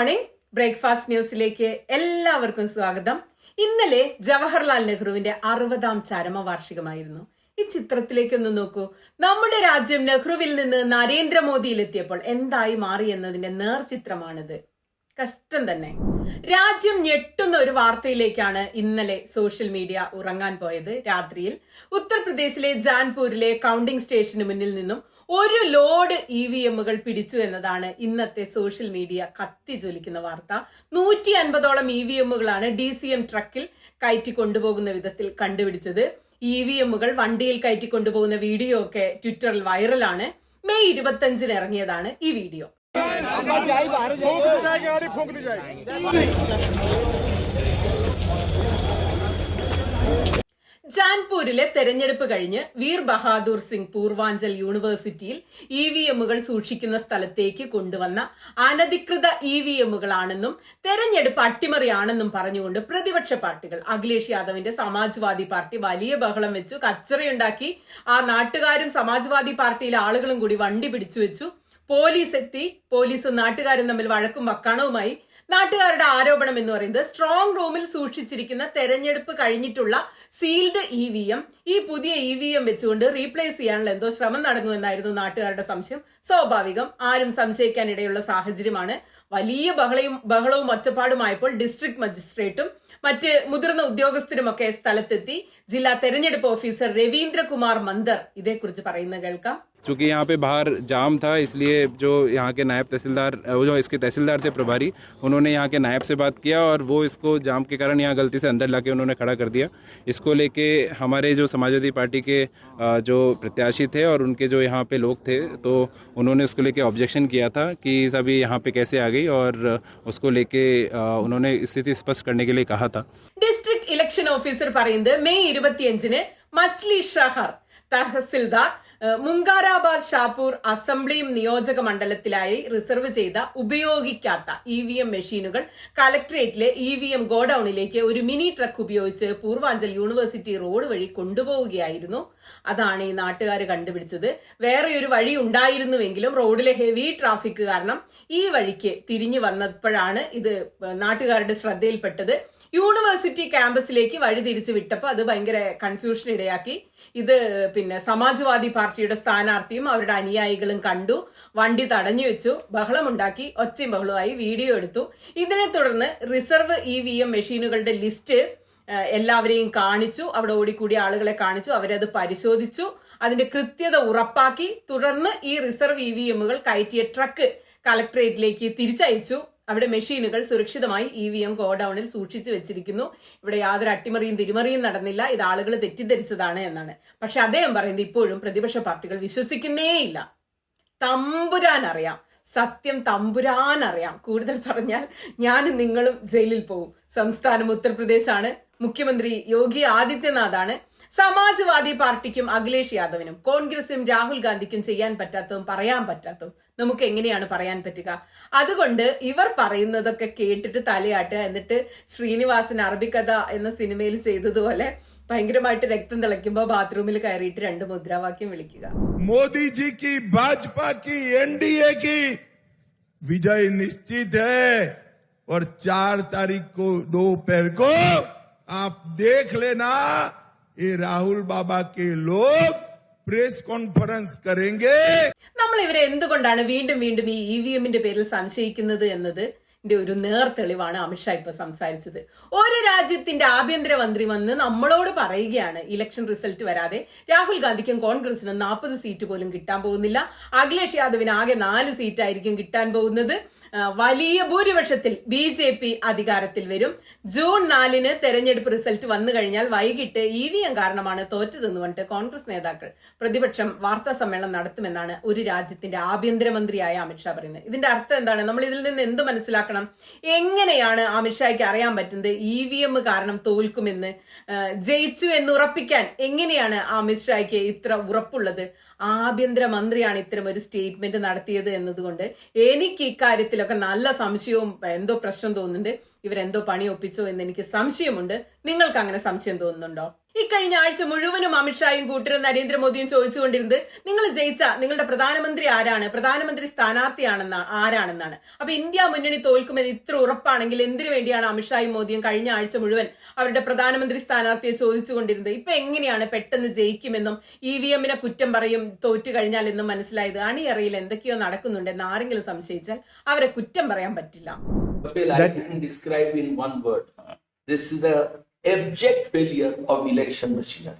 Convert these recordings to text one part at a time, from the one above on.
Morning breakfast ന്യൂസിലേക്ക് എല്ലാവർക്കും സ്വാഗതം. ഇന്നലെ ജവഹർലാൽ നെഹ്റുവിന്റെ അറുപതാം ചരമ വാർഷികമായിരുന്നു ഈ ചിത്രത്തിലേക്കൊന്ന് നോക്കൂ. നമ്മുടെ രാജ്യം നെഹ്റുവിൽ നിന്ന് നരേന്ദ്രമോദിയിലെത്തിയപ്പോൾ എന്തായി മാറി എന്നതിന്റെ നേർചിത്രമാണിത്. കഷ്ടം തന്നെ. രാജ്യം ഞെട്ടുന്ന ഒരു വാർത്തയിലേക്കാണ് ഇന്നലെ സോഷ്യൽ മീഡിയ ഉറങ്ങാൻ പോയത്. രാത്രിയിൽ ഉത്തർപ്രദേശിലെ ജാൻപൂരിലെ കൗണ്ടിംഗ് സ്റ്റേഷന് മുന്നിൽ നിന്നും ഒരു ലോഡ് ഇ വി എമ്മുകൾ പിടിച്ചു എന്നതാണ് ഇന്നത്തെ സോഷ്യൽ മീഡിയ കത്തി ജ്വലിക്കുന്ന വാർത്ത. നൂറ്റി അൻപതോളം ഇ വി എമ്മുകളാണ് ഡി സി എം ട്രക്കിൽ കയറ്റി കൊണ്ടുപോകുന്ന വിധത്തിൽ കണ്ടുപിടിച്ചത്. ഇ വി എമ്മുകൾ വണ്ടിയിൽ കയറ്റി കൊണ്ടുപോകുന്ന വീഡിയോ ഒക്കെ ട്വിറ്ററിൽ വൈറലാണ്. മെയ് ഇരുപത്തഞ്ചിന് ഇറങ്ങിയതാണ് ഈ വീഡിയോ. ജാൻപൂരിലെ തെരഞ്ഞെടുപ്പ് കഴിഞ്ഞ് വീർ ബഹാദൂർ സിംഗ് പൂർവാഞ്ചൽ യൂണിവേഴ്സിറ്റിയിൽ ഇ വി എമ്മുകൾ സൂക്ഷിക്കുന്ന സ്ഥലത്തേക്ക് കൊണ്ടുവന്ന അനധികൃത ഇ വി എമ്മുകളാണെന്നും തെരഞ്ഞെടുപ്പ് അട്ടിമറിയാണെന്നും പറഞ്ഞുകൊണ്ട് പ്രതിപക്ഷ പാർട്ടികൾ അഖിലേഷ് യാദവിന്റെ സമാജ്വാദി പാർട്ടി വലിയ ബഹളം വെച്ചു കച്ചറയുണ്ടാക്കി. ആ നാട്ടുകാരും സമാജ്വാദി പാർട്ടിയിലെ ആളുകളും കൂടി വണ്ടി പിടിച്ചു വെച്ചു. പോലീസ് എത്തി പോലീസും നാട്ടുകാരും തമ്മിൽ വഴക്കും വക്കാണവുമായി. നാട്ടുകാരുടെ ആരോപണം എന്ന് പറയുന്നത് സ്ട്രോങ് റൂമിൽ സൂക്ഷിച്ചിരിക്കുന്ന തെരഞ്ഞെടുപ്പ് കഴിഞ്ഞിട്ടുള്ള സീൽഡ് ഇ വി എം ഈ പുതിയ ഇ വി എം വെച്ചുകൊണ്ട് റീപ്ലേസ് ചെയ്യാനുള്ള എന്തോ ശ്രമം നടന്നു എന്നായിരുന്നു നാട്ടുകാരുടെ സംശയം. സ്വാഭാവികം ആരും സംശയിക്കാനിടയുള്ള സാഹചര്യമാണ്. വലിയ ബഹളയും ബഹളവും ഒച്ചപ്പാടുമായപ്പോൾ ഡിസ്ട്രിക്ട് മജിസ്ട്രേറ്റും മറ്റ് മുതിർന്ന ഉദ്യോഗസ്ഥരുമൊക്കെ സ്ഥലത്തെത്തി. ജില്ലാ തെരഞ്ഞെടുപ്പ് ഓഫീസർ രവീന്ദ്രകുമാർ മന്ദർ ഇതേക്കുറിച്ച് പറയുന്നത് കേൾക്കാം. चूँकि यहाँ पे बाहर जाम था इसलिए जो यहाँ के नायब तहसीलदार वो जो इसके तहसीलदार थे प्रभारी उन्होंने यहाँ के नायब से बात किया और वो इसको जाम के कारण यहाँ गलती से अंदर लाके उन्होंने खड़ा कर दिया इसको लेके हमारे जो समाजवादी पार्टी के अ, जो प्रत्याशी थे और उनके जो यहाँ पे लोग थे तो उन्होंने उसको लेके ऑब्जेक्शन किया था कि सभी यहाँ पे कैसे आ गई और उसको लेके अ, उन्होंने स्थिति स्पष्ट करने के लिए कहा था ഡിസ്ട്രിക്ട് ഇലക്ഷൻ ഓഫീസർ പറയുന്നത് മെയ് ഇരുപത്തിയഞ്ചിന് മച്ലി ഷഹർ തഹസിൽദാർ ഏഹ്, മുങ്കാരാബാദ് ഷാപ്പൂർ അസംബ്ലിയും നിയോജക മണ്ഡലത്തിലായി റിസർവ് ചെയ്ത ഉപയോഗിക്കാത്ത ഇ വി എം മെഷീനുകൾ കലക്ട്രേറ്റിലെ ഇ വി എം ഗോഡൌണിലേക്ക് ഒരു മിനി ട്രക്ക് ഉപയോഗിച്ച് പൂർവാഞ്ചൽ യൂണിവേഴ്സിറ്റി റോഡ് വഴി കൊണ്ടുപോവുകയായിരുന്നു. അതാണ് ഈ നാട്ടുകാർ കണ്ടുപിടിച്ചത്. വേറെ ഒരു വഴി ഉണ്ടായിരുന്നുവെങ്കിലും റോഡിലെ ഹെവി ട്രാഫിക് കാരണം ഈ വഴിക്ക് തിരിഞ്ഞു വന്നപ്പോഴാണ് ഇത് നാട്ടുകാരുടെ ശ്രദ്ധയിൽപ്പെട്ടത്. യൂണിവേഴ്സിറ്റി ക്യാമ്പസിലേക്ക് വഴി തിരിച്ചു വിട്ടപ്പോൾ അത് ഭയങ്കര കൺഫ്യൂഷൻ ഇടയാക്കി. ഇത് പിന്നെ സമാജ്വാദി പാർട്ടിയുടെ സ്ഥാനാർത്ഥിയും അവരുടെ അനുയായികളും കണ്ടു വണ്ടി തടഞ്ഞു വെച്ചു ബഹളമുണ്ടാക്കി ഒച്ചയും ബഹളമായി വീഡിയോ എടുത്തു. ഇതിനെ തുടർന്ന് റിസർവ് ഇ വി എം മെഷീനുകളുടെ ലിസ്റ്റ് എല്ലാവരെയും കാണിച്ചു അവിടെ ഓടിക്കൂടിയ ആളുകളെ കാണിച്ചു അവരത് പരിശോധിച്ചു. അതിന്റെ കൃത്യത ഉറപ്പാക്കി തുടർന്ന് ഈ റിസർവ് ഇ വി എമ്മുകൾ കയറ്റിയ ട്രക്ക് കളക്ടറേറ്റിലേക്ക് തിരിച്ചയച്ചു. അവിടെ മെഷീനുകൾ സുരക്ഷിതമായി ഇ വി എം ഗോഡൌണിൽ സൂക്ഷിച്ചു വെച്ചിരിക്കുന്നു. ഇവിടെ യാതൊരു അട്ടിമറിയും തിരിമറിയും നടന്നില്ല. ഇത് ആളുകൾ തെറ്റിദ്ധരിച്ചതാണ് എന്നാണ്. പക്ഷെ അദ്ദേഹം പറയുന്നത് ഇപ്പോഴും പ്രതിപക്ഷ പാർട്ടികൾ വിശ്വസിക്കുന്നേയില്ല തമ്പുരാൻ അറിയാം. സത്യം തമ്പുരാൻ അറിയാം. കൂടുതൽ പറഞ്ഞാൽ ഞാനും നിങ്ങളും ജയിലിൽ പോവും. സംസ്ഥാനം ഉത്തർപ്രദേശാണ്. മുഖ്യമന്ത്രി യോഗി ആദിത്യനാഥാണ്. സമാജ്വാദി പാർട്ടിക്കും അഖിലേഷ് യാദവിനും കോൺഗ്രസിനും രാഹുൽ ഗാന്ധിക്കും ചെയ്യാൻ പറ്റാത്തതും പറയാൻ പറ്റാത്തതും നമുക്ക് എങ്ങനെയാണ് പറയാൻ പറ്റുക അതുകൊണ്ട് ഇവർ പറയുന്നതൊക്കെ കേട്ടിട്ട് തലയാട്ടുക എന്നിട്ട് ശ്രീനിവാസൻ അറബിക്കഥ എന്ന സിനിമയിൽ ചെയ്തതുപോലെ ഭയങ്കരമായിട്ട് രക്തം തിളയ്ക്കുമ്പോൾ ബാത്റൂമിൽ കയറിയിട്ട് രണ്ട് മുദ്രാവാക്യം വിളിക്കുക मोदी जी की भाजपा की एनडीए की विजय निश्चित है और चार तारीख को दोपहर को आप देख लेना ये राहुल बाबा के लोग प्रेस कॉन्फ्रेंस करेंगे നമ്മൾ ഇവരെ എന്തുകൊണ്ടാണ് വീണ്ടും വീണ്ടും ഈ ഇ വി എമ്മിന്റെ പേരിൽ സംശയിക്കുന്നത് എന്നത് ന്റെ ഒരു നേർ തെളിവാണ് അമിത്ഷാ ഇപ്പൊ സംസാരിച്ചത് ഒരു രാജ്യത്തിന്റെ ആഭ്യന്തരമന്ത്രി വന്ന് നമ്മളോട് പറയുകയാണ് ഇലക്ഷൻ റിസൾട്ട് വരാതെ രാഹുൽ ഗാന്ധിക്കും കോൺഗ്രസിനും നാൽപ്പത് സീറ്റ് പോലും കിട്ടാൻ പോകുന്നില്ല അഖിലേഷ് യാദവിന് ആകെ നാല് സീറ്റ് ആയിരിക്കും കിട്ടാൻ പോകുന്നത് ആ, വലിയ ഭൂരിപക്ഷത്തിൽ ബി ജെ പി അധികാരത്തിൽ വരും. ജൂൺ നാലിന് തെരഞ്ഞെടുപ്പ് റിസൾട്ട് വന്നു കഴിഞ്ഞാൽ വൈകിട്ട് ഇ വി എം കാരണമാണ് തോറ്റതെന്ന് പറഞ്ഞിട്ട് കോൺഗ്രസ് നേതാക്കൾ പ്രതിപക്ഷം വാർത്താ സമ്മേളനം നടത്തുമെന്നാണ് ഒരു രാജ്യത്തിന്റെ ആഭ്യന്തരമന്ത്രിയായ അമിത്ഷാ പറയുന്നത്. ഇതിന്റെ അർത്ഥം എന്താണ്? നമ്മൾ ഇതിൽ നിന്ന് എന്ത് മനസ്സിലാക്കണം? എങ്ങനെയാണ് അമിത്ഷായ്ക്ക് അറിയാൻ പറ്റുന്നത്? ഇ വി എം കാരണം തോൽക്കുമെന്ന് ജയിച്ചു എന്ന് ഉറപ്പിക്കാൻ എങ്ങനെയാണ് അമിത്ഷായ്ക്ക് ഇത്ര ഉറപ്പുള്ളത്? ആഭ്യന്തരമന്ത്രിയാണ് ഇത്തരം ഒരു സ്റ്റേറ്റ്മെന്റ് നടത്തിയത് എന്നതുകൊണ്ട് എനിക്ക് ഇക്കാര്യത്തിലൊക്കെ നല്ല സംശയവും എന്തോ പ്രശ്നം തോന്നുന്നുണ്ട്. ഇവരെന്തോ പണി ഒപ്പിച്ചോ എന്ന് എനിക്ക് സംശയമുണ്ട്. നിങ്ങൾക്ക് അങ്ങനെ സംശയം തോന്നുന്നുണ്ടോ? ഇക്കഴിഞ്ഞ ആഴ്ച മുഴുവനും അമിത്ഷായും കൂട്ടരും നരേന്ദ്രമോദിയും ചോദിച്ചുകൊണ്ടിരുന്നത് നിങ്ങൾ ജയിച്ച നിങ്ങളുടെ പ്രധാനമന്ത്രി ആരാണ്? പ്രധാനമന്ത്രി സ്ഥാനാർത്ഥിയാണെന്ന ആരാണെന്നാണ്. അപ്പൊ ഇന്ത്യ മുന്നണി തോൽക്കുമെന്ന് ഇത്ര ഉറപ്പാണെങ്കിൽ എന്തിനു വേണ്ടിയാണ് അമിത്ഷായും മോദിയും കഴിഞ്ഞ ആഴ്ച മുഴുവൻ അവരുടെ പ്രധാനമന്ത്രി സ്ഥാനാർത്ഥിയെ ചോദിച്ചുകൊണ്ടിരുന്നത്? ഇപ്പൊ എങ്ങനെയാണ് പെട്ടെന്ന് ജയിക്കുമെന്നും ഇ വി എമ്മിനെ കുറ്റം പറയും തോറ്റു കഴിഞ്ഞാൽ എന്നും മനസ്സിലായത്? അണിയറയിൽ എന്തൊക്കെയോ നടക്കുന്നുണ്ടെന്ന് ആരെങ്കിലും സംശയിച്ചാൽ അവരെ കുറ്റം പറയാൻ പറ്റില്ല. Kapil, I can describe in one word. This is a abject failure of election machinery.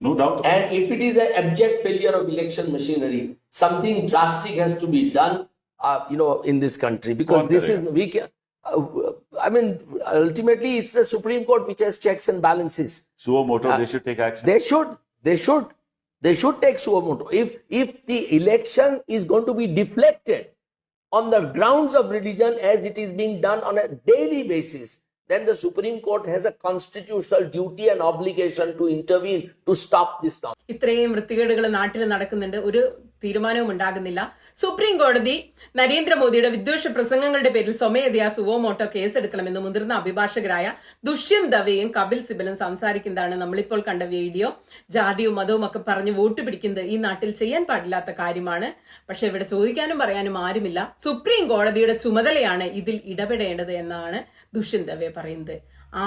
No doubt. And if it is an abject failure of election machinery, something drastic has to be done, uh, you know, in this country because Kौन this is we can. Uh, I mean, ultimately, it's the Supreme Court which has checks and balances. Suo moto, Uh, they should take action. They should. They should. They should take suo moto. If if the election is going to be deflected on the grounds of religion as it is being done on a daily basis, then the Supreme Court has a constitutional duty and obligation to intervene to stop this now. ഇത്രയും വൃത്തികേടുകൾ നാട്ടിൽ നടക്കുന്നുണ്ട് ഒരു തീരുമാനവും ഉണ്ടാകുന്നില്ല supreme കോടതി നരേന്ദ്രമോദിയുടെ വിദ്വേഷ പ്രസംഗങ്ങളുടെ പേരിൽ സ്വമേധയാ സുവോമോട്ടോ കേസെടുക്കണമെന്ന് മുതിർന്ന അഭിഭാഷകരായ ദുഷ്യന്ത് ദവയും കപിൽ സിബലും സംസാരിക്കുന്നതാണ് നമ്മളിപ്പോൾ കണ്ട വീഡിയോ. ജാതിയും മതവും ഒക്കെ പറഞ്ഞ് വോട്ട് പിടിക്കുന്നത് ഈ നാട്ടിൽ ചെയ്യാൻ പാടില്ലാത്ത കാര്യമാണ്. പക്ഷെ ഇവിടെ ചോദിക്കാനും പറയാനും ആരുമില്ല. സുപ്രീം കോടതിയുടെ ചുമതലയാണ് ഇതിൽ ഇടപെടേണ്ടത് എന്നാണ് ദുഷ്യന്ത് ദവെ പറയുന്നത്.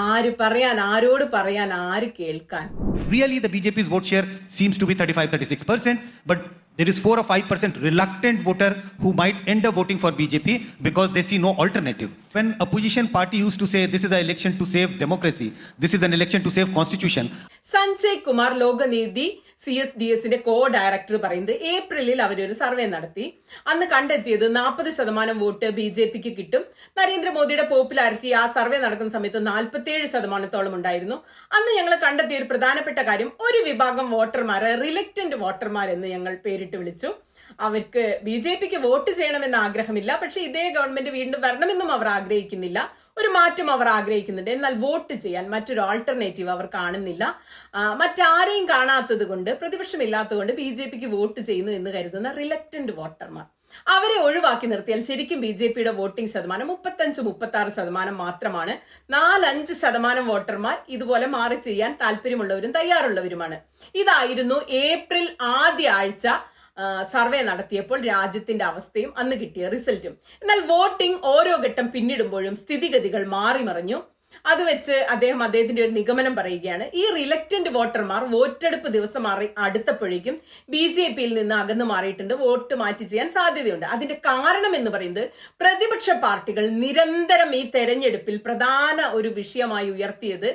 ആര് പറയാൻ ആരോട് പറയാൻ ആര് കേൾക്കാൻ? Really the BJP's vote share seems to be 35-36%, but there is 4 or 5% reluctant voter who might end up voting for BJP because they see no alternative. When opposition party used to say this is an election to save democracy, this is an election to save constitution, Sanjay Kumar Lokniti C S D എസിന്റെ co director പറയുന്നത് ഏപ്രിലിൽ അവരൊരു survey നടത്തി. അന്ന് കണ്ടെത്തിയത് നാൽപ്പത് ശതമാനം vote B J പിക്ക് കിട്ടും. നരേന്ദ്രമോദിയുടെ പോപ്പുലാരിറ്റി ആ സർവേ നടക്കുന്ന സമയത്ത് നാൽപ്പത്തിയേഴ് ശതമാനത്തോളം ഉണ്ടായിരുന്നു. അന്ന് ഞങ്ങൾ കണ്ടെത്തിയ ഒരു പ്രധാനപ്പെട്ട കാര്യം ഒരു വിഭാഗം വോട്ടർമാരെ റിലക്റ്റന്റ് വോട്ടർമാർ എന്ന് ഞങ്ങൾ പേരിട്ട് വിളിച്ചു. അവർക്ക് ബി ജെ പിക്ക് വോട്ട് ചെയ്യണമെന്ന് ആഗ്രഹമില്ല. പക്ഷെ ഇതേ ഗവൺമെന്റ് വീണ്ടും വരണമെന്നും അവർ ആഗ്രഹിക്കുന്നില്ല. ഒരു മാറ്റം അവർ ആഗ്രഹിക്കുന്നുണ്ട്. എന്നാൽ വോട്ട് ചെയ്യാൻ മറ്റൊരു ആൾട്ടർനേറ്റീവ് അവർ കാണുന്നില്ല. മറ്റാരെയും കാണാത്തത് കൊണ്ട് പ്രതിപക്ഷമില്ലാത്തത് കൊണ്ട് ബി ജെ പിക്ക് വോട്ട് ചെയ്യുന്നു എന്ന് കരുതുന്ന റിലക്റ്റന്റ് വോട്ടർമാർ. അവരെ ഒഴിവാക്കി നിർത്തിയാൽ ശരിക്കും ബി ജെ പിയുടെ വോട്ടിംഗ് ശതമാനം മുപ്പത്തഞ്ച് മുപ്പത്തി ആറ് ശതമാനം മാത്രമാണ്. നാലഞ്ച് ശതമാനം വോട്ടർമാർ ഇതുപോലെ മാറി ചെയ്യാൻ താല്പര്യമുള്ളവരും തയ്യാറുള്ളവരുമാണ്. ഇതായിരുന്നു ഏപ്രിൽ ആദ്യ ആഴ്ച സർവേ നടത്തിയപ്പോൾ രാജ്യത്തിന്റെ അവസ്ഥയും അന്ന് കിട്ടിയ റിസൾട്ടും. എന്നാൽ വോട്ടിംഗ് ഓരോ ഘട്ടം പിന്നിടുമ്പോഴും സ്ഥിതിഗതികൾ മാറിമറിഞ്ഞു അത് വെച്ച് അദ്ദേഹം അദ്ദേഹത്തിന്റെ ഒരു നിഗമനം പറയുകയാണ് ഈ റിലക്റ്റന്റ് വോട്ടർമാർ വോട്ടെടുപ്പ് ദിവസം മാറി അടുത്തപ്പോഴേക്കും ബി ജെ പിയിൽ നിന്ന് അകന്നു മാറിയിട്ടുണ്ട്. വോട്ട് മാറ്റി ചെയ്യാൻ സാധ്യതയുണ്ട്. അതിന്റെ കാരണം എന്ന് പറയുന്നത് പ്രതിപക്ഷ പാർട്ടികൾ നിരന്തരം ഈ തെരഞ്ഞെടുപ്പിൽ പ്രധാന ഒരു വിഷയമായി ഉയർത്തിയത്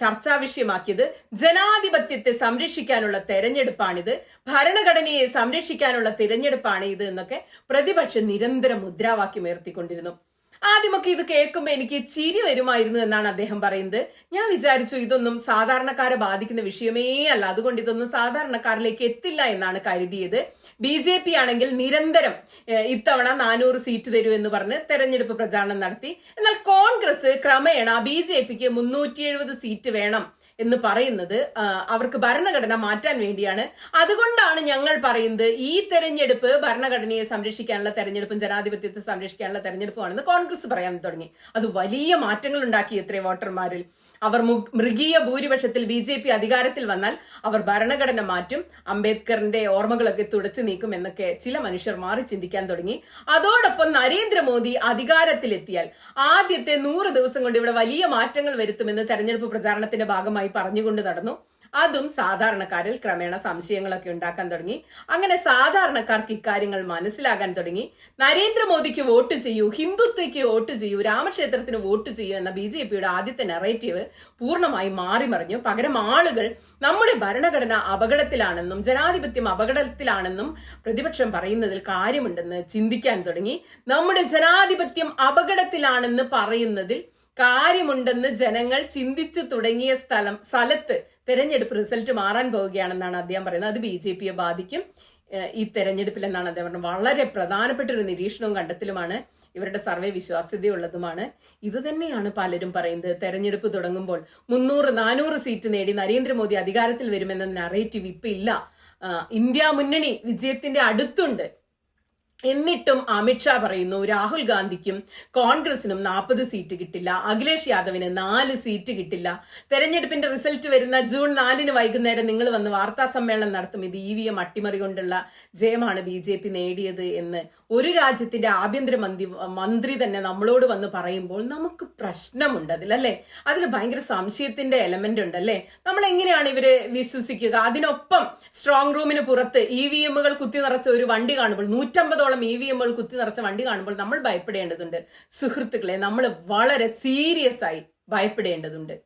ചർച്ചാ വിഷയമാക്കിയത്. ജനാധിപത്യത്തെ സംരക്ഷിക്കാനുള്ള തെരഞ്ഞെടുപ്പാണിത്. ഭരണഘടനയെ സംരക്ഷിക്കാനുള്ള തിരഞ്ഞെടുപ്പാണ് ഇത് എന്നൊക്കെ പ്രതിപക്ഷം നിരന്തരം മുദ്രാവാക്യം ഉയർത്തിക്കൊണ്ടിരുന്നു. ആദ്യമൊക്കെ ഇത് കേൾക്കുമ്പോൾ എനിക്ക് ചിരി വരുമായിരുന്നു എന്നാണ് അദ്ദേഹം പറയുന്നത്. ഞാൻ വിചാരിച്ചു ഇതൊന്നും സാധാരണക്കാരെ ബാധിക്കുന്ന വിഷയമേ അല്ല. അതുകൊണ്ട് ഇതൊന്നും സാധാരണക്കാരിലേക്ക് എത്തില്ല എന്നാണ് കരുതിയത്. ബി ജെ പി ആണെങ്കിൽ നിരന്തരം ഇത്തവണ നാനൂറ് സീറ്റ് തരൂ എന്ന് പറഞ്ഞ് തെരഞ്ഞെടുപ്പ് പ്രചാരണം നടത്തി. എന്നാൽ കോൺഗ്രസ് ക്രമേണ ബി ജെ പിക്ക് മുന്നൂറ്റി എഴുപത് സീറ്റ് വേണം എന്ന് പറയുന്നത് അവർക്ക് ഭരണഘടന മാറ്റാൻ വേണ്ടിയാണ്. അതുകൊണ്ടാണ് ഞങ്ങൾ പറയുന്നത് ഈ തെരഞ്ഞെടുപ്പ് ഭരണഘടനയെ സംരക്ഷിക്കാനുള്ള തെരഞ്ഞെടുപ്പും ജനാധിപത്യത്തെ സംരക്ഷിക്കാനുള്ള തെരഞ്ഞെടുപ്പുമാണെന്ന് കോൺഗ്രസ് പറയാൻ തുടങ്ങി. അത് വലിയ മാറ്റങ്ങൾ ഉണ്ടാക്കി എത്രേ വോട്ടർമാരിൽ. അവർ മൃഗീയ ഭൂരിപക്ഷത്തിൽ ബി ജെ പി അധികാരത്തിൽ വന്നാൽ അവർ ഭരണഘടന മാറ്റും അംബേദ്കറിന്റെ ഓർമ്മകളൊക്കെ തുടച്ചു നീക്കും എന്നൊക്കെ ചില മനുഷ്യർ മാറി ചിന്തിക്കാൻ തുടങ്ങി. അതോടൊപ്പം നരേന്ദ്രമോദി അധികാരത്തിലെത്തിയാൽ ആദ്യത്തെ നൂറ് ദിവസം കൊണ്ട് ഇവിടെ വലിയ മാറ്റങ്ങൾ വരുത്തുമെന്ന് തെരഞ്ഞെടുപ്പ് പ്രചാരണത്തിന്റെ ഭാഗമായി പറഞ്ഞുകൊണ്ട് നടന്നു. അതും സാധാരണക്കാരിൽ ക്രമേണ സംശയങ്ങളൊക്കെ ഉണ്ടാക്കാൻ തുടങ്ങി. അങ്ങനെ സാധാരണക്കാർക്ക് ഇക്കാര്യങ്ങൾ മനസ്സിലാകാൻ തുടങ്ങി. നരേന്ദ്രമോദിക്ക് വോട്ട് ചെയ്യൂ ഹിന്ദുത്വയ്ക്ക് വോട്ട് ചെയ്യൂ രാമക്ഷേത്രത്തിന് വോട്ട് ചെയ്യൂ എന്ന ബി ജെ പിയുടെ ആദ്യത്തെ നെറേറ്റീവ് പൂർണമായി മാറി മറിഞ്ഞു പകരം ആളുകൾ നമ്മുടെ ഭരണഘടന അപകടത്തിലാണെന്നും ജനാധിപത്യം അപകടത്തിലാണെന്നും പ്രതിപക്ഷം പറയുന്നതിൽ കാര്യമുണ്ടെന്ന് ചിന്തിക്കാൻ തുടങ്ങി. നമ്മുടെ ജനാധിപത്യം അപകടത്തിലാണെന്ന് പറയുന്നതിൽ കാര്യമുണ്ടെന്ന് ജനങ്ങൾ ചിന്തിച്ചു തുടങ്ങിയ സ്ഥലം സ്ഥലത്ത് തെരഞ്ഞെടുപ്പ് റിസൾട്ട് മാറാൻ പോവുകയാണെന്നാണ് അദ്ദേഹം പറയുന്നത്. അത് ബി ജെ പിയെ ബാധിക്കും. ഈ തെരഞ്ഞെടുപ്പിൽ എന്നാണ് അദ്ദേഹം പറഞ്ഞത്. വളരെ പ്രധാനപ്പെട്ട ഒരു നിരീക്ഷണവും കണ്ടെത്തലുമാണ്. ഇവരുടെ സർവേ വിശ്വാസ്യതയുള്ളതുമാണ്. ഇത് തന്നെയാണ് പലരും പറയുന്നത്. തെരഞ്ഞെടുപ്പ് തുടങ്ങുമ്പോൾ മുന്നൂറ് നാനൂറ് സീറ്റ് നേടി നരേന്ദ്രമോദി അധികാരത്തിൽ വരുമെന്ന നറേറ്റീവ് ഇപ്പില്ല ഇല്ല. ഇന്ത്യ മുന്നണി വിജയത്തിന്റെ അടുത്തുണ്ട്. എന്നിട്ടും അമിത്ഷാ പറയുന്നു രാഹുൽ ഗാന്ധിക്കും കോൺഗ്രസിനും നാൽപ്പത് സീറ്റ് കിട്ടില്ല അഖിലേഷ് യാദവിന് നാല് സീറ്റ് കിട്ടില്ല. തെരഞ്ഞെടുപ്പിന്റെ റിസൾട്ട് വരുന്ന ജൂൺ നാലിന് വൈകുന്നേരം നിങ്ങൾ വന്ന് വാർത്താ സമ്മേളനം നടത്തും. ഇത് ഇ വി എം അട്ടിമറി കൊണ്ടുള്ള ജയമാണ് ബി ജെ പി നേടിയത് എന്ന്. ഒരു രാജ്യത്തിന്റെ ആഭ്യന്തര മന്ത്രി മന്ത്രി തന്നെ നമ്മളോട് വന്ന് പറയുമ്പോൾ നമുക്ക് പ്രശ്നമുണ്ട് അതിലല്ലേ? അതിൽ ഭയങ്കര സംശയത്തിന്റെ എലമെന്റ് ഉണ്ട് അല്ലേ? നമ്മൾ എങ്ങനെയാണ് ഇവരെ വിശ്വസിക്കുക? അതിനൊപ്പം സ്ട്രോങ് റൂമിന് പുറത്ത് ഇ വി എമ്മുകൾ കുത്തി നിറച്ച ഒരു വണ്ടി കാണുമ്പോൾ നൂറ്റമ്പതോളം ഇ വി എമ്മുകൾ കുത്തി നിറച്ച വണ്ടി കാണുമ്പോൾ നമ്മൾ ഭയപ്പെടേണ്ടതുണ്ട്. സുഹൃത്തുക്കളെ നമ്മൾ വളരെ സീരിയസ് ആയി ഭയപ്പെടേണ്ടതുണ്ട്.